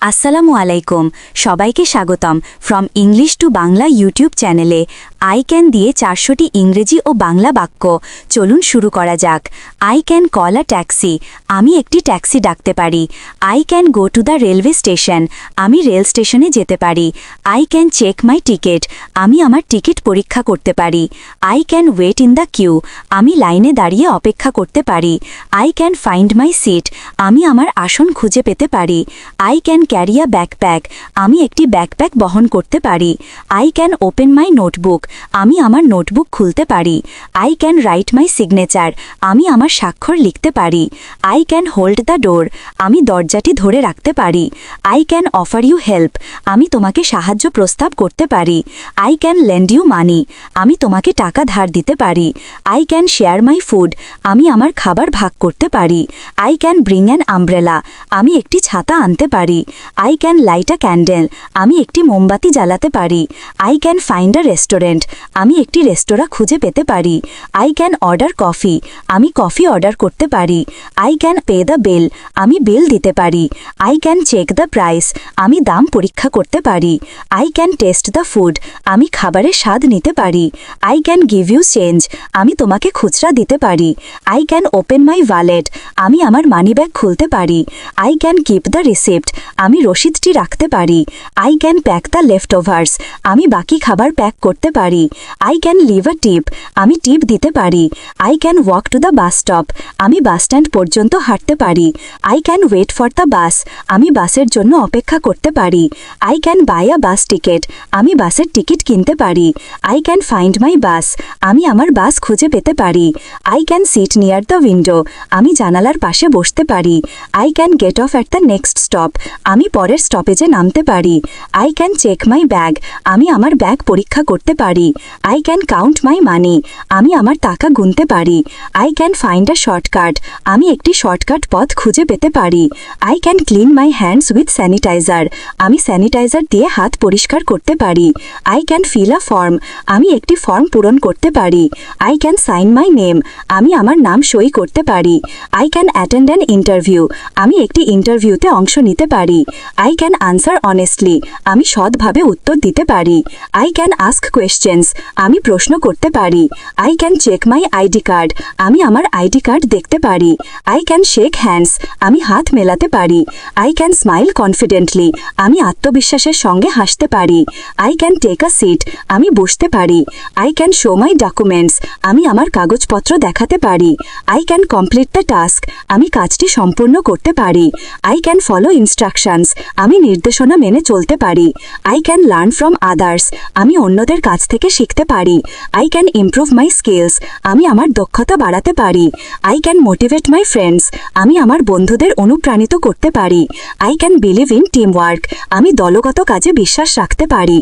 আসসালামু আলাইকুম। সবাইকে স্বাগতম from English to Bangla YouTube চ্যানেলে আই ক্যান দিয়ে চারশোটি ইংরেজি ও বাংলা বাক্য। চলুন শুরু করা যাক। I can call a taxi আমি একটি ট্যাক্সি ডাকতে পারি। I can go to the railway station আমি রেল স্টেশনে যেতে পারি। I can check my ticket আমি আমার টিকিট পরীক্ষা করতে পারি। I can wait in the queue আমি লাইনে দাঁড়িয়ে অপেক্ষা করতে পারি। I can find my seat আমি আমার আসন খুঁজে পেতে পারি। I can carry a backpack আমি একটি ব্যাকপ্যাক বহন করতে পারি। I can open my notebook আমি আমার নোটবুক খুলতে পারি। I can write my signature আমি আমার স্বাক্ষর লিখতে পারি। I can hold the door আমি দরজাটি ধরে রাখতে পারি। I can offer you help আমি তোমাকে সাহায্য প্রস্তাব করতে পারি। I can lend you money আমি তোমাকে টাকা ধার দিতে পারি। I can share my food আমি আমার খাবার ভাগ করতে পারি। I can bring an umbrella আমি একটি ছাতা আনতে পারি। I can light a candle আমি একটি মোমবাতি জ্বালাতে পারি। I can find a restaurant আমি একটি রেস্তোরাঁ খুঁজে পেতে পারি। আই ক্যান অর্ডার কফি আমি কফি অর্ডার করতে পারি। I can pay the bill আমি বিল দিতে পারি। I can check the price আমি দাম পরীক্ষা করতে পারি। I can taste the food আমি খাবারের স্বাদ নিতে পারি। I can give you change আমি তোমাকে খুচরা দিতে পারি। I can open my wallet আমি আমার মানিব্যাগ খুলতে পারি। I can keep the receipt আমি রসিদটি রাখতে পারি। I can pack the leftovers আমি বাকি খাবার প্যাক করতে পারি। I can leave a tip আমি টিপ দিতে পারি। I can walk to the bus stop আমি বাস স্ট্যান্ড পর্যন্ত হাঁটতে পারি। I can wait for the bus আমি বাসের জন্য অপেক্ষা করতে পারি। I can buy a bus ticket আমি বাসের টিকিট কিনতে পারি। I can find my bus আমি আমার বাস খুঁজে পেতে পারি। I can sit near the window আমি জানালার পাশে বসতে পারি। I can get off at the next stop আমি পরের স্টপেজে নামতে পারি। I can check my bag আমি আমার ব্যাগ পরীক্ষা করতে পারি। I can count my money আমি আমার টাকা গুনতে পারি। I can find a shortcut আমি একটি শর্টকাট পথ খুঁজে পেতে পারি। I can clean my hands with sanitiser আমি স্যানিটাইজার দিয়ে হাত পরিষ্কার করতে পারি। I can fill a form আমি একটি ফর্ম পূরণ করতে পারি। I can sign my name আমি আমার নাম সই করতে পারি। I can attend an interview আমি একটি ইন্টারভিউতে অংশ নিতে পারি। আই ক্যান আনসার অনেস্টলি আমি সৎভাবে উত্তর দিতে পারি। আই ক্যান আস্ক কোয়েশ্চেন্স আমি প্রশ্ন করতে পারি। I can check my ID card আমি আমার আইডি কার্ড দেখতে পারি। আই ক্যান শেক হ্যান্ডস আমি হাত মেলাতে পারি। আই ক্যান স্মাইল কনফিডেন্টলি আমি আত্মবিশ্বাসের সঙ্গে হাসতে পারি। I can take a seat আমি বসতে পারি। I can show my documents আমি আমার কাগজপত্র দেখাতে পারি। I can complete the task আমি কাজটি সম্পূর্ণ করতে পারি। আই ক্যান ফলো ইনস্ট্রাকশনস আমি নির্দেশনা মেনে চলতে পারি। I can learn from others আমি অন্যদের কাছ থেকে শিখতে পারি। I can improve my skills আমি আমার দক্ষতা বাড়াতে পারি। I can motivate my friends আমি আমার বন্ধুদের অনুপ্রাণিত করতে পারি। I can believe in team work আমি দলগত কাজে বিশ্বাস রাখতে পারি।